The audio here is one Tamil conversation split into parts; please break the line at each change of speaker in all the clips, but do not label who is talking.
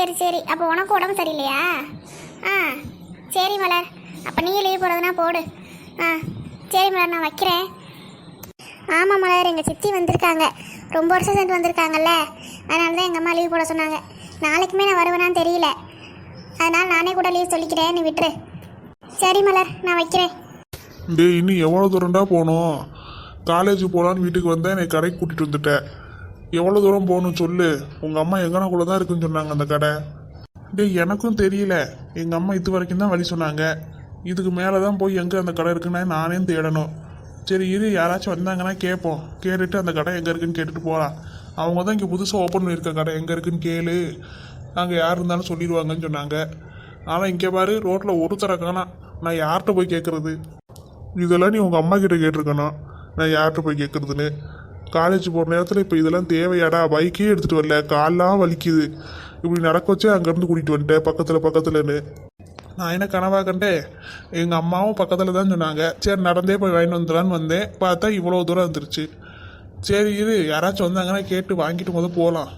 சரி சரி. அப்போ உனக்கு உடம்பு சரியில்லையா? ஆ சரி மலர். அப்போ நீ லீவ் போடுறதுனா போடு. ஆ சரி மலர் நான் வைக்கிறேன். ஆமாம் மலர் எங்கள் சித்தி வந்திருக்காங்க. ரொம்ப வருஷம் சேர்ந்து வந்திருக்காங்கல்ல. அதனால தான் எங்கள் அம்மா லீவ் போட சொன்னாங்க. நாளைக்குமே நான் வருவேனான்னு தெரியல. அதனால் நானே கூட லீவ் சொல்லிக்கிறேன். நீ விட்டுரு. சரி மலர் நான் வைக்கிறேன்.
டேய் இன்னும் எவ்வளோ தூரம்டா போகணும் காலேஜ் போகலான்னு வீட்டுக்கு வந்தேன். என்னை கடைக்கு கூட்டிகிட்டு வந்துட்டேன் எவ்வளோ தூரம் போகணும் சொல்லு. உங்கள் அம்மா எங்கனக்குள்ளே தான் இருக்குன்னு சொன்னாங்க அந்த கடை. டேய் எனக்கும் தெரியல. எங்கள் அம்மா இது வரைக்கும் தான் வழி சொன்னாங்க. இதுக்கு மேலே தான் போய் எங்கே அந்த கடை இருக்குன்னு நானே தேடணும். சரி இரு. யாராச்சும் வந்தாங்கன்னா கேட்போம் கேட்டுட்டு அந்த கடை எங்கே இருக்குன்னு கேட்டுட்டு போகலாம் அவங்க தான் இங்கே புதுசாக ஓப்பன் பண்ணியிருக்க கடை. எங்கே இருக்குன்னு கேளு. அங்கே யார் இருந்தாலும் சொல்லிடுவாங்கன்னு சொன்னாங்க. ஆனால் இங்கே பாரு ரோட்டில் ஒருத்தரை காணா நான் யார்கிட்ட போய் கேட்குறது இதெல்லாம் நீ உங்கள் அம்மா கிட்ட கேட்டிருக்கணும். நான் யார்கிட்ட போய் கேட்குறதுன்னு காலேஜ் போகிற நேரத்தில் இப்போ இதெல்லாம் தேவையாடா? பைக்கே எடுத்துகிட்டு வரல. கால்லாம் வலிக்குது. இப்படி நடக்க வச்சே அங்கேருந்து கூட்டிகிட்டு வந்துட்டேன் பக்கத்தில் பக்கத்துலன்னு. நான் என்ன கனவாக கண்டேன்? எங்கள் அம்மாவும் பக்கத்தில் தான் சொன்னாங்க. சரி நடந்தே போய் வாங்கிட்டு வந்துடலான்னு வந்தேன். பார்த்தா இவ்வளோ தூரம் வந்துருச்சு. சரி இரு. யாராச்சும் வந்தாங்கன்னா கேட்டு வாங்கிட்டு முத போகலாம்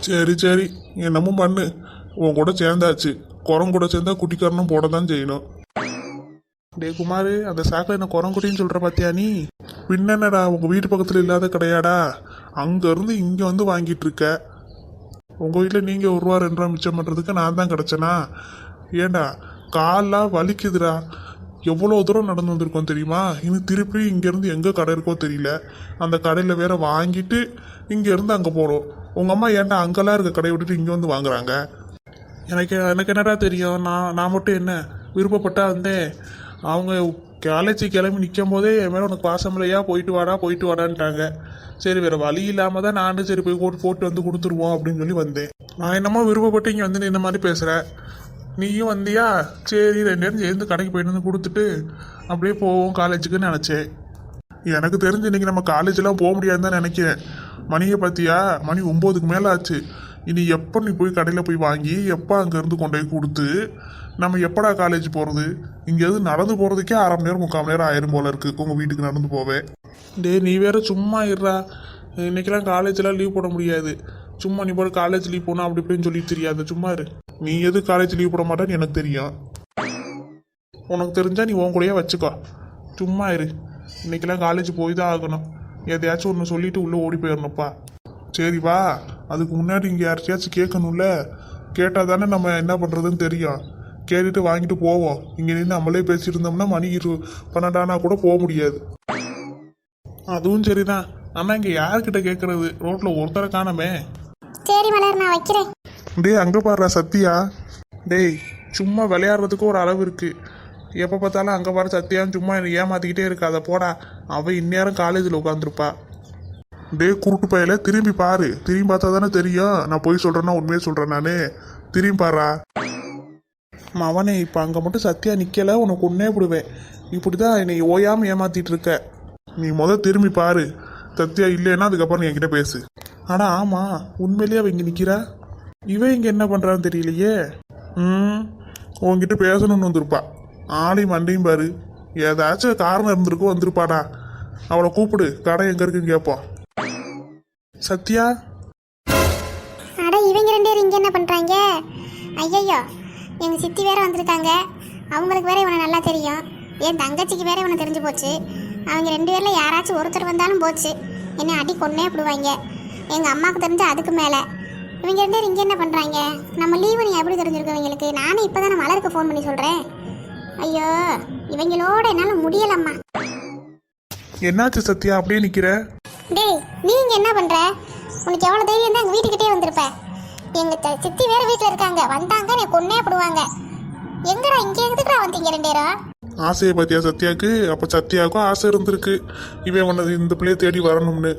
சரி சரி. என்னமோ பண்ணு. உன் கூட சேர்ந்தாச்சு. குரம் கூட சேர்ந்தா குட்டிக்காரனும் போட தான் செய்யணும். டே குமார் அந்த சாக்கில் என்ன குரங்குட்டின்னு சொல்கிற பார்த்தியா நீ? பின்னடா உங்கள் வீட்டு பக்கத்தில் இல்லாத கிடையாடா? அங்கேருந்து இங்கே வந்து வாங்கிட்டு இருக்க உங்கள் வீட்டில் நீங்கள் ஒரு ரூபா ரெண்டு ரூபா மிச்சம் பண்ணுறதுக்கு நான் தான் கிடச்சேனா? ஏண்டா கால்லாம் வலிக்குதுடா. எவ்வளோ தூரம் நடந்து வந்திருக்கோம் தெரியுமா? இன்னும் திருப்பி இங்கேருந்து எங்கே கடை இருக்கோ தெரியல. அந்த கடையில் வேற வாங்கிட்டு இங்கேருந்து அங்கே போகிறோம் உங்கள் அம்மா ஏன்டா அங்கெல்லாம் இருக்க கடையை விட்டுட்டு இங்கே வந்து வாங்குறாங்க? எனக்கு எனக்கு என்னடா தெரியும்? நான் நான் மட்டும் என்ன விருப்பப்பட்டா வந்தேன். அவங்க காலேஜ் கிளம்பி நிற்கும் போதே என் மேலே உனக்கு பாசம் இல்லையா? போயிட்டு வாடா போயிட்டு வாடான்ட்டாங்க. சரி வேறு வழி இல்லாமல் தான் நானும் சரி போய் போட்டு போட்டு வந்து கொடுத்துருவோம் அப்படின்னு சொல்லி வந்தேன். நான் என்னமோ விருப்பப்பட்டு இங்கே வந்து நீ இந்த மாதிரி பேசுகிறேன் நீயும் வந்தியா? சரி ரெண்டு பேரும் சேர்ந்து கடைக்கு போயிட்டு வந்து கொடுத்துட்டு அப்படியே போவோம் காலேஜுக்குன்னு நினச்சேன். எனக்கு தெரிஞ்சு இன்றைக்கி நம்ம காலேஜெலாம் போக முடியாதுன்னு தான் நினைக்கிறேன். மணியை பார்த்தியா? மணி ஒம்போதுக்கு மேலே ஆச்சு. இனி எப்போ நீ போய் கடையில் போய் வாங்கி எப்போ அங்கேருந்து கொண்டு போய் கொடுத்து நம்ம எப்படா காலேஜ் போகிறது இங்கேருந்து நடந்து போகிறதுக்கே அரை மணி நேரம் முக்கால் மணி நேரம் ஆயிரும் போல இருக்குது உங்கள் வீட்டுக்கு நடந்து போவேன் டேய் நீ வேற சும்மா இருறா இன்றைக்கெல்லாம் காலேஜெலாம் லீவ் போட முடியாது. சும்மா நீ போட காலேஜ் லீவ் போனால் அப்படி இப்படின்னு சொல்லி தெரியாது. சும்மா இரு. நீ எது காலேஜ் லீவ் போட மாட்டேன்னு எனக்கு தெரியும். உனக்கு தெரிஞ்சால் நீ உன் கூடயே வச்சுக்கோ. சும்மா இரு. இன்றைக்கெல்லாம் காலேஜ் போய் தான் ஆகணும். எதையாச்சும் ஒன்று சொல்லிவிட்டு உள்ளே ஓடி போயிடணும்ப்பா சரி வா. அதுக்கு முன்னாடி இங்கே யார்கிட்டயாச்சும் கேட்கணும்ல? கேட்டால் தானே நம்ம என்ன பண்ணுறதுன்னு தெரியும். கேட்டுட்டு வாங்கிட்டு போவோம். இங்கே நின்று நம்மளே பேசிட்டு இருந்தோம்னா மணி இரு பன்னெண்டானா கூட போக முடியாது. அதுவும் சரிதான். ஆனால் இங்கே யார்கிட்ட கேட்கறது? ரோட்டில் ஒருத்தரை காணமே.
சரி மலர் நான் வைக்கிறேன்.
டேய் அங்கே பாடுறா சத்யா. டேய் சும்மா விளையாடுறதுக்கு ஒரு அளவு இருக்கு. எப்போ பார்த்தாலும் அங்கே பாரு சத்யான்னு சும்மா என்னை ஏமாத்திக்கிட்டே இருக்காத. போடா. அவள் இந்நேரம் காலேஜில் உட்காந்துருப்பா டே குருட்டு பயல திரும்பி பாரு. திரும்பி பார்த்தா தானே தெரியும். நான் போய் சொல்கிறேன்னா உண்மையை சொல்கிறேன் நான். திரும்பி பாரா. மவனே இப்போ அங்கே மட்டும் சத்யா நிற்கலை உனக்கு உன்னே விடுவேன். இப்படி தான் என்னை ஓயாமல் ஏமாத்திட்டு இருக்க. நீ முத திரும்பி பாரு. சத்யா இல்லைன்னா அதுக்கப்புறம் நீ என்கிட்ட பேசு. ஆனால் ஆமாம் உண்மையிலேயே அவ இங்கே நிற்கிறா இவன் இங்கே என்ன பண்ணுறான்னு தெரியலையே. ம் உன்கிட்ட பேசணும்னு வந்திருப்பா. ஆளையும் மண்டையும் பாரு. ஏதாச்சும் காரணம் இருந்திருக்கோ வந்திருப்பாடா. அவளை கூப்பிடு. கடை எங்கே இருக்குன்னு கேட்போம். சத்யா?
அட இவங்க ரெண்டு பேரும் இங்கே என்ன பண்ணுறாங்க ஐயையோ எங்கள் சித்தி வேற வந்திருக்காங்க. அவங்களுக்கு வேற இவனை நல்லா தெரியும். என் தங்கச்சிக்கு வேற இவனை தெரிஞ்சு போச்சு. அவங்க ரெண்டு பேரில் யாராச்சும் ஒருத்தர் வந்தாலும் போச்சு. என்னை அடி கொன்னே விடுவாங்க. எங்கள் அம்மாவுக்கு தெரிஞ்ச அதுக்கு மேலே. இவங்க ரெண்டு பேரும் இங்கே என்ன பண்ணுறாங்க நம்ம லீவு நீ எப்படி தெரிஞ்சிருக்கும் இவங்களுக்கு? நானே இப்போ தானே மலருக்கு ஃபோன் பண்ணி சொல்கிறேன் ஐயோ இவங்களோட என்னால் முடியலம்மா.
என்னாச்சு சத்யா? அப்படியே நிற்கிற
டேய் நீங்க என்ன பண்ற? உனக்கு எவ்வளவு தைரியம் தான் எங்க வீட்டுக்கிட்டே வந்திருப்ப. எங்க சித்தி வேற வீட்ல இருக்காங்க. வந்தாங்க நீ கொன்னே போடுவாங்க. எங்கடா இங்க எதுக்குடா வந்தீங்க ரெண்டு பேரும்?
ஆசையை பார்த்தியா சத்யாவுக்கு அப்போ சத்யாவுக்கும் ஆசை இருந்திருக்கு. இவன் உனது இந்த பிள்ளைய தேடி வரணும்னு.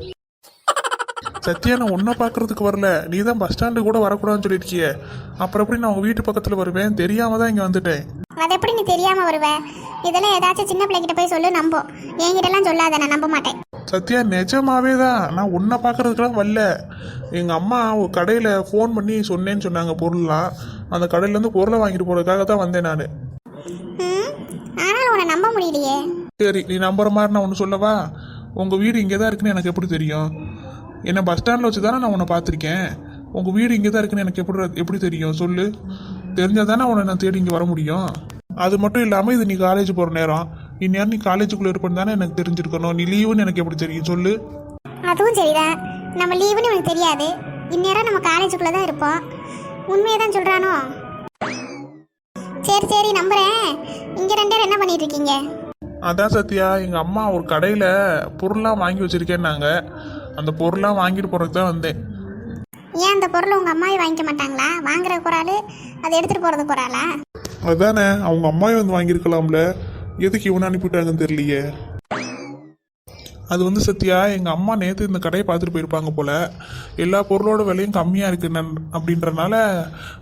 சத்யா நான் உன்னை பார்க்கறதுக்கு வரல. நீ தான் பஸ் ஸ்டாண்டு கூட வரக்கூடாதுன்னு சொல்லியிருக்கியே. அப்புறம் எப்படி நான் உங்கள் வீட்டு பக்கத்தில் வருவேன்? தெரியாம தான் இங்கே வந்துட்டேன்.
அது எப்படி நீ தெரியாம வருவ? இதெல்லாம் ஏதாச்சும் சின்ன பிள்ளைகிட்ட போய் சொல்லு நம்பும். என்கிட்ட எல்லாம் சொல்லாத நான் நம்ப மாட்டேன்.
சத்யா நிஜமாவே தான் நான் உன்னை பார்க்கறதுக்கெல்லாம் வரல. எங்கள் அம்மா ஒரு கடையில் ஃபோன் பண்ணி சொன்னேன்னு சொன்னாங்க பொருள்லாம். அந்த கடையிலேருந்து பொருளை வாங்கிட்டு போகிறதுக்காக தான் வந்தேன் நான்.
ம் ஆனாலும் உன்னை நம்ப முடியலையே.
சரி நீ நம்புற மாதிரி நான் ஒன்று சொல்லவா? உங்கள் வீடு இங்கே தான் இருக்குன்னு எனக்கு எப்படி தெரியும்? என்ன பஸ் ஸ்டாண்டில் வச்சு தானே நான் உன்னை பார்த்துருக்கேன். உங்கள் வீடு இங்கே தான் இருக்குன்னு எனக்கு எப்படி எப்படி தெரியும்? சொல்லு. தெரிஞ்சால் தானே உன்னை நான் தேடி இங்கே வர முடியும். அது மட்டும் இல்லாமல் இது நீ காலேஜ் போகிற நேரம். இந்நேரம் நீ காலேஜுக்குள்ளே இருப்பேன்னு தானே எனக்கு தெரிஞ்சிருக்கணும். நீ லீவுன்னு எனக்கு எப்படி தெரியும்? சொல்லு.
அதுவும் சரிதான். நம்ம லீவுன்னு உனக்கு தெரியாது. இந்நேரம் நம்ம காலேஜுக்குள்ளே தான் இருப்போம். உண்மையை தான் சொல்கிறானோ சரி சரி நம்புறேன். இங்கே ரெண்டு பேரும் என்ன பண்ணிட்டு இருக்கீங்க?
அதான் சத்யா எங்கள் அம்மா ஒரு கடையில் பொருள்லாம் வாங்கி வச்சுருக்கேன்னாங்க அந்த பொருள்லாம் வாங்கிட்டு போகிறதுக்கு தான் வந்தேன்.
ஏன் அந்த பொருளை உங்கள் அம்மாவே வாங்கிக்க மாட்டாங்களா? வாங்குற குறாள் அதை எடுத்துகிட்டு போகிறது குறாளா
அதானே அவங்க அம்மாவே வந்து வாங்கியிருக்கலாம்ல. எதுக்கு இவனை அனுப்பிவிட்டாங்கன்னு தெரியலையே. அது வந்து சத்யா எங்கள் அம்மா நேற்று இந்த கடையை பார்த்துட்டு போயிருப்பாங்க போல். எல்லா பொருளோட விலையும் கம்மியாக இருக்கு நன்- அப்படின்றனால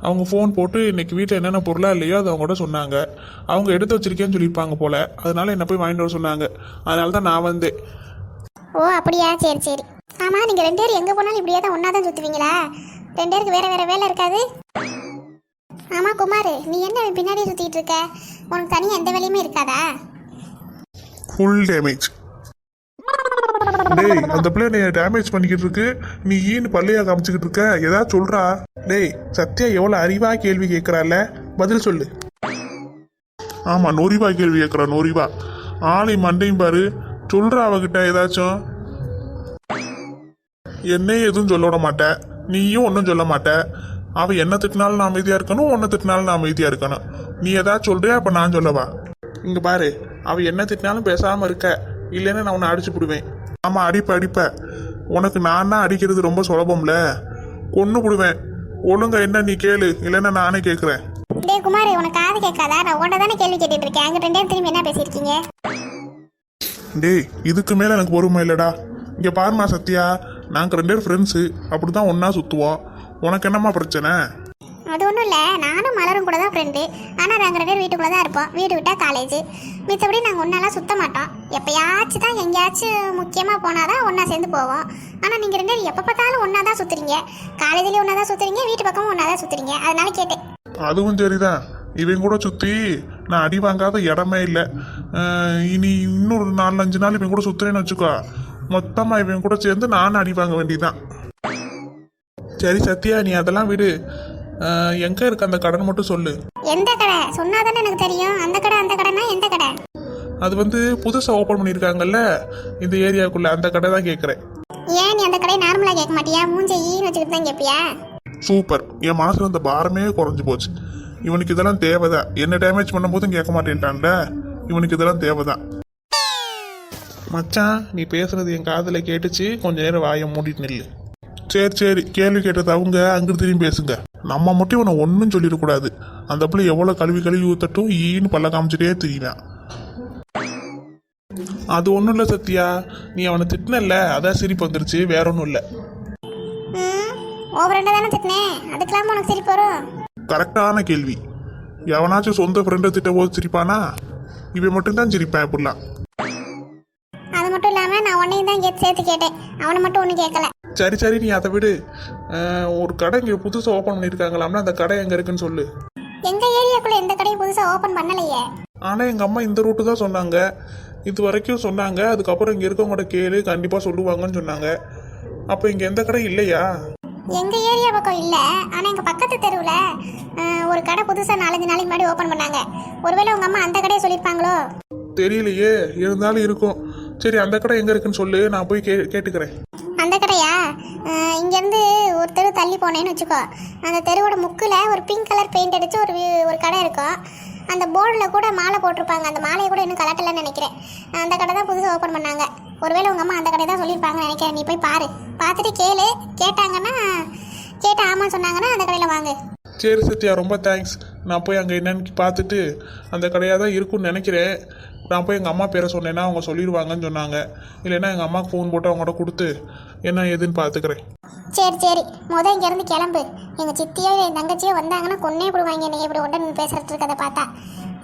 அவங்க ஃபோன் போட்டு இன்றைக்கி வீட்டில் என்னென்ன பொருளாக இல்லையோ அதை அவங்க கூட சொன்னாங்க. அவங்க எடுத்து வச்சிருக்கேன்னு சொல்லியிருப்பாங்க போல். அதனால என்ன போய் வாங்கிட்டு வர சொன்னாங்க. அதனால தான் நான் வந்தேன்.
ஓ அப்படியா? சரி சரி. ஆமாம் நீங்கள் ரெண்டு பேரும் எங்கே போனாலும் இப்படியே தான் ஒன்றா தான் சுற்றுவீங்களா ரெண்டு பேருக்கு வேறு வேறு வேலை இருக்காது? ஆமாம் குமார் நீ என்ன பின்னாடியே சுற்றிட்டு இருக்க? உனக்கு தனியாக எந்த வேலையுமே இருக்காதா?
ஃபுல் டேமேஜ் டேய் அந்த பிள்ளை நீ டேமேஜ் பண்ணிக்கிட்டு இருக்கு நீ ஏன் பள்ளையா காமிச்சுக்கிட்டு இருக்க ஏதாவது சொல்றா? டேய் சத்யா எவ்வளோ அறிவா கேள்வி கேட்குறால பதில் சொல்லு. ஆமா நொறிவா கேள்வி கேட்குறா நொறிவா. ஆளை மண்டையும் பாரு. சொல்றா அவகிட்ட ஏதாச்சும்? என்னையும் எதுவும் சொல்ல விட மாட்டேன் நீயும் ஒன்றும் சொல்ல மாட்ட. அவ என்ன திட்டினாலும் நான் அமைதியா இருக்கணும் உன்னை திட்டினாலும் நான் அமைதியா இருக்கணும். நீ ஏதாவது சொல்றியா? அப்ப நான் சொல்லவா? இங்க பாரு அவ என்ன திட்டினாலும் பேசாம இருக்க. இல்லைன்னா நான் உன்னை அடிச்சு விடுவேன் ஆமா அடிப்ப அடிப்ப. உனக்கு நான் தான் அடிக்கிறது ரொம்ப சுலபம்ல. கொன்னு விடுவேன் ஒழுங்கா என்ன நீ கேளு. இல்லைன்னா நானே கேட்குறேன்
டேய் குமார் உனக்கு காது கேட்காதா? நான் உன்னை தானே கேள்வி கேட்டுட்டு இருக்கேன் அங்கே ரெண்டு திரும்பி என்ன பேசியிருக்கீங்க?
டேய் இதுக்கு மேல எனக்கு பொறுமை இல்லடா. இங்க பாருமா சத்யா நாங்க ரெண்டு பேரும் ஃப்ரெண்ட்ஸு அப்படிதான் ஒண்ணா சுத்துவோம். உனக்கு என்னம்மா பிரச்சனை?
அது ஒன்றும் இல்லை. நானும் மலரும் கூட தான் ஃப்ரெண்டு ஆனால் நாங்கள் ரெண்டு பேர் வீட்டுக்குள்ளே தான் இருப்போம். வீடு விட்டால் காலேஜ் மிச்சபடி நாங்கள் ஒன்றாலாம் சுத்த மாட்டோம். எப்பயாச்சும் தான் எங்கேயாச்சும் முக்கியமாக போனால் தான் ஒன்றா சேர்ந்து போவோம். ஆனால் நீங்கள் ரெண்டு பேரும் எப்போ பார்த்தாலும் ஒன்றா தான் சுற்றுறீங்க காலேஜ்லேயும் ஒன்றா தான் சுற்றுறீங்க வீட்டு பக்கமும் ஒன்றா தான் சுற்றுறீங்க அதனால கேட்டேன்.
அதுவும் சரிதான். இவன் கூட சுற்றி நான் அடி வாங்காத இடமே இல்லை. இனி இன்னொரு நாலு அஞ்சு நாள் இவன் கூட சுற்றுறேன்னு வச்சுக்கோ. மொத்தமாக இவன் கூட சேர்ந்து நானும் அடி வாங்க வேண்டியதான் சரி சத்யா நீ அதெல்லாம் விடு. எங்க இருக்கு அந்த கடன் மட்டும் சொல்லு.
எந்த கடை? சொன்னால் தானே எனக்கு தெரியும். அந்த கடை அந்த கடைனா எந்த கடை?
அது வந்து புதுசாக ஓப்பன் பண்ணியிருக்காங்கல்ல இந்த ஏரியாவுக்குள்ள அந்த கடை தான் கேட்குறேன்
ஏன் நீ அந்த கடையை நார்மலாக கேட்க மாட்டியா? மூஞ்ச ஈன்னு வச்சுக்கிட்டு தான் கேட்பியா
சூப்பர். என் மனசுல இந்த பாரமே குறைஞ்சு போச்சு. இவனுக்கு இதெல்லாம் தேவைதான். என்ன டேமேஜ் பண்ணும்போதும் கேட்க மாட்டேன்ட்டான்ல. இவனுக்கு இதெல்லாம் தேவைதான். மச்சான் நீ பேசுறது என் காதுல கேட்டுச்சு. கொஞ்ச நேரம் வாயை மூடிட்டு நில்லு. சரி சரி. கேள்வி கேட்டது அவங்க அங்கிட்டு திரும்பி பேசுங்க. நம்ம மட்டும் இவனை ஒன்றும் சொல்லிடக்கூடாது அந்த பிள்ளை எவ்வளோ கழுவி கழுவி ஊத்தட்டும் ஈன்னு பல்ல காமிச்சிட்டே தெரியுவேன் அது ஒன்றும் இல்லை சத்யா. நீ அவனை திட்டினல்ல அதான் சிரிப்பு வந்துருச்சு வேற ஒன்றும் இல்லை.
ஓவர் தானே திட்டினேன் அதுக்கெல்லாம உனக்கு சரி போகிறோம்
கரெக்டான கேள்வி. எவனாச்சும் சொந்த ஃப்ரெண்டை திட்ட போது சிரிப்பானா? இவன் மட்டும்தான் சிரிப்பான் இப்படிலாம்
அது மட்டும் இல்லாமல் நான் உன்னையும் தான் சேர்த்து கேட்டேன். அவனை மட்டும் ஒன்றும் கேட்கல.
சரி சரி நீ அதை விடு. ஒரு கடை இங்கே புதுசாக ஓப்பன் பண்ணியிருக்காங்களாம்னா அந்த கடை எங்கே இருக்குன்னு சொல்லு.
எங்கள் ஏரியாக்குள்ளே எந்த கடையும் புதுசாக ஓப்பன் பண்ணலையே.
ஆனால் எங்கள் அம்மா இந்த ரூட்டு தான் சொன்னாங்க. இது வரைக்கும் சொன்னாங்க. அதுக்கப்புறம் இங்கே இருக்கவங்கள்ட்ட கேளு கண்டிப்பாக சொல்லுவாங்கன்னு சொன்னாங்க. அப்போ இங்கே எந்த கடை இல்லையா?
எங்கள் ஏரியா பக்கம் இல்லை. ஆனால் எங்கள் பக்கத்து தெருவில் ஒரு கடை புதுசாக நாலஞ்சு நாளைக்கு முன்னாடி ஓப்பன் பண்ணாங்க. ஒருவேளை உங்கள் அம்மா அந்த கடையை சொல்லியிருப்பாங்களோ?
தெரியலையே. இருந்தாலும் இருக்கும். சரி அந்த கடை எங்கே இருக்குன்னு சொல்லு. நான் போய் கே கேட்டுக்கிறேன்.
அந்த கடையா? இங்கேருந்து ஒரு தெரு தள்ளி போனேன்னு வச்சுக்கோ. அந்த தெருவோட முக்கில் ஒரு பிங்க் கலர் பெயிண்ட் அடித்து ஒரு ஒரு கடை இருக்கும். அந்த போர்டில் கூட மாலை போட்டிருப்பாங்க. அந்த மாலையை கூட இன்னும் கலட்டலன்னு நினைக்கிறேன். அந்த கடை தான் புதுசாக ஓப்பன் பண்ணாங்க. ஒருவேளை உங்கள் அம்மா அந்த கடை தான் சொல்லியிருப்பாங்கன்னு நினைக்கிறேன். நீ போய் பாரு. பார்த்துட்டு கேளு. கேட்டாங்கன்னா கேட்டு ஆமாம் சொன்னாங்கன்னா அந்த கடையில் வாங்கு.
சரி சத்யா ரொம்ப தேங்க்ஸ் நான் போய் அங்கே என்னன்னு பார்த்துட்டு அந்த கடையாக தான் இருக்கும்னு நினைக்கிறேன். நான் போய் எங்கள் அம்மா பேரை சொன்னேன்னா அவங்க சொல்லிடுவாங்கன்னு சொன்னாங்க. இல்லைன்னா எங்கள் அம்மாவுக்கு ஃபோன் போட்டு அவங்கள்ட்ட கொடுத்து என்ன ஏதுன்னு பார்த்துக்கிறேன்.
சரி சரி. முத இங்கேருந்து கிளம்பு. எங்கள் சித்தியோ என் தங்கச்சியோ வந்தாங்கன்னா கொன்னே போடுவாங்க நீங்கள் இப்படி உடனே பேசுறது இருக்கதை பார்த்தா.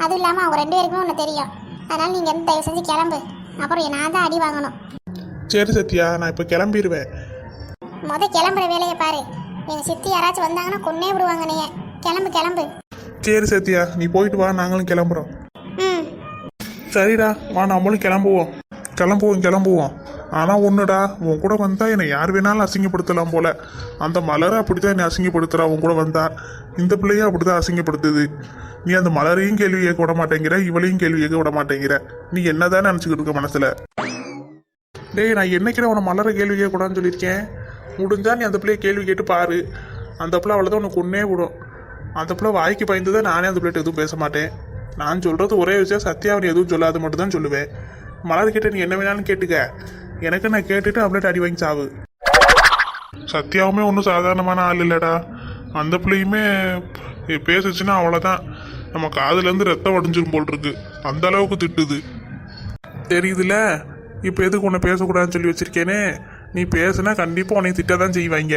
அதுவும் இல்லாமல் அவங்க ரெண்டு பேருக்குமே ஒன்று தெரியும். அதனால் நீங்கள் இருந்து தயவு செஞ்சு கிளம்பு. அப்புறம் நான் தான் அடி வாங்கணும்.
சரி சத்யா. நான் இப்போ கிளம்பிடுவேன்
முத கிளம்புற வேலையை பாரு. எங்கள் சித்தி யாராச்சும் வந்தாங்கன்னா கொன்னே விடுவாங்க நீ கிளம்பு கிளம்பு.
சரி சத்யா. நீ போயிட்டு வா. நாங்களும் கிளம்புறோம்.
ம்.
சரிடா. வா நம்மளும் கிளம்புவோம். கிளம்புவோம் கிளம்புவோம். ஆனா ஒண்ணுடா உன் கூட வந்தா என்னை யார் வேணாலும் அசிங்கப்படுத்தலாம் போல. அந்த மலரை அப்படித்தான் என்னை அசிங்கப்படுத்துறா உன் கூட வந்தா. இந்த பிள்ளையும் அப்படிதான் அசிங்கப்படுத்துது. நீ அந்த மலரையும் கேள்வி கேட்க விட மாட்டேங்கிற இவளையும் கேள்வி கேட்க விட மாட்டேங்கிற. நீ என்னதான் நினைச்சுக்கிட்டு இருக்க மனசுல? டேய் நான் என்னைக்கிற உன மலரை கேள்வி கேட்கக்கூடாதுன்னு சொல்லியிருக்கேன்? முடிஞ்சா நீ அந்த பிள்ளைய கேள்வி கேட்டு பாரு. அந்த பிள்ளை அவ்வளோதான் உனக்கு ஒன்றே விடும். அந்த பிள்ளை வாய்க்கு பயந்து தான் நானே அந்த பிள்ளைகிட்ட எதுவும் பேச மாட்டேன். நான் சொல்றது ஒரே விஷயம் சத்யா எதுவும் சொல்லாத மட்டும் தான் சொல்லுவேன். மலர் கிட்ட நீ என்ன வேணாலும் கேட்டுக்க. எனக்கு நான் கேட்டுட்டு அப்படியே அடி வாங்கி சாவு. சத்யாவுமே ஒன்றும் சாதாரணமான ஆள் இல்லைடா. அந்த பிள்ளையுமே பேசுச்சுன்னா அவ்வளோதான் நம்ம காதுலேருந்து ரத்தம் உடஞ்சிரும் போல் இருக்கு அந்த அளவுக்கு திட்டுது. தெரியுதுல? இப்போ எதுக்கு உன்னை பேசக்கூடாதுன்னு சொல்லி வச்சிருக்கேனே? நீ பேசுனா கண்டிப்பாக உன்னை திட்ட தான் செய்வாங்க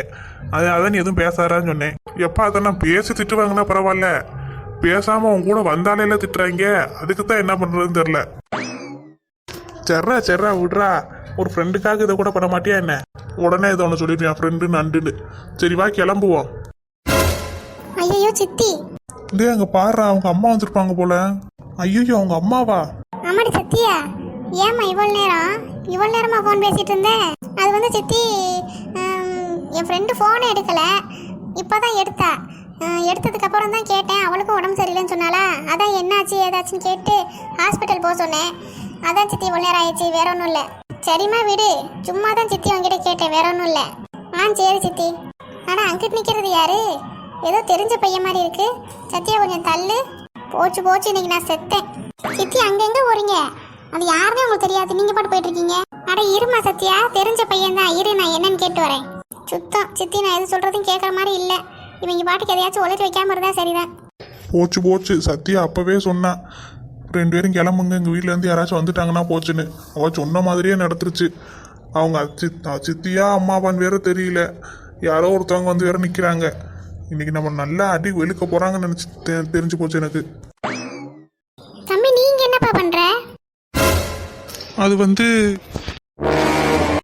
அது அதான் நீ எதுவும் பேசாதான்னு சொன்னேன். எப்போ அதை நான் பேசி திட்டுவாங்கன்னா பரவாயில்ல. பேசாமல் உன் கூட வந்தாலே திட்டுறாங்க அதுக்கு தான் என்ன பண்ணுறதுன்னு தெரில செர்ரா செர்ரா விட்றா. ஒரு ஃப்ரெண்டுக்காக இதை கூட பண்ண மாட்டியா என்ன? உடனே இதை ஒன்று சொல்லிட்டு என் ஃப்ரெண்டு நண்டுன்னு. சரி வா கிளம்புவோம்.
ஐயோ சித்தி.
டேய் அங்கே பாடுறா அவங்க அம்மா வந்திருப்பாங்க போல. ஐயோ அவங்க அம்மாவா?
ஆமாடி சத்தியா. ஏம்மா இவ்வளோ நேரம்? இவ்வளோ நேரமா ஃபோன் பேசிட்டு இருந்தேன் அது வந்து சித்தி ஹம், என் ஃப்ரெண்டு ஃபோனை எடுக்கல. இப்போதான் எடுத்தா. ஹம், எடுத்ததுக்கு அப்புறம் தான் கேட்டேன். அவளுக்கும் உடம்பு சரியில்லைன்னு சொன்னாலா அதான் என்னாச்சு ஏதாச்சுன்னு கேட்டு ஹாஸ்பிட்டல் போக சொன்னேன். அதான் சித்தி இவ்வளோ நேரம் ஆயிடுச்சு வேற ஒன்றும் இல்லை. சரிம்மா விடு. சும்மா தான் சித்தி உங்ககிட்ட கேட்டேன். வேற ஒன்றும் இல்லை. ஆ சரி சித்தி. ஆனால் அங்கிட்டு நிற்கிறது யாரு? ஏதோ தெரிஞ்ச பையன் மாதிரி இருக்கு. சத்யா கொஞ்சம் தள்ளு. போச்சு போச்சு இன்னைக்கு நான் செத்தேன். சித்தி அங்கங்க போறீங்க? அது யாருமே உங்களுக்கு தெரியாது. நீங்க பாட்டு போயிட்டு இருக்கீங்க அட இருமா சத்யா தெரிஞ்ச பையன் தான் இரு நான் என்னன்னு கேட்டு வரேன். சுத்தம். சித்தி நான் எது சொல்றதும் கேட்கற மாதிரி இல்லை. இவங்க பாட்டுக்கு எதையாச்சும் உழைச்சி வைக்காம இருந்தா சரிதான்.
போச்சு போச்சு. சத்யா அப்பவே சொன்னா. ரெண்டு பேரும் கிளம்புங்க. எங்கள் வீட்டிலேருந்து யாராச்சும் வந்துட்டாங்கன்னா போச்சுன்னு. அவள் சொன்ன மாதிரியே நடந்துருச்சு. அவங்க சித் சித்தியா அம்மாவான்னு வேற தெரியல. யாரோ ஒருத்தவங்க வந்து வேற நிற்கிறாங்க இன்னைக்கு நம்ம நல்லா அடி வெளுக்க போகிறாங்கன்னு நினச்சி தெரிஞ்சு போச்சு எனக்கு.
தம்பி நீங்க என்னப்பா பண்ற?
அது வந்து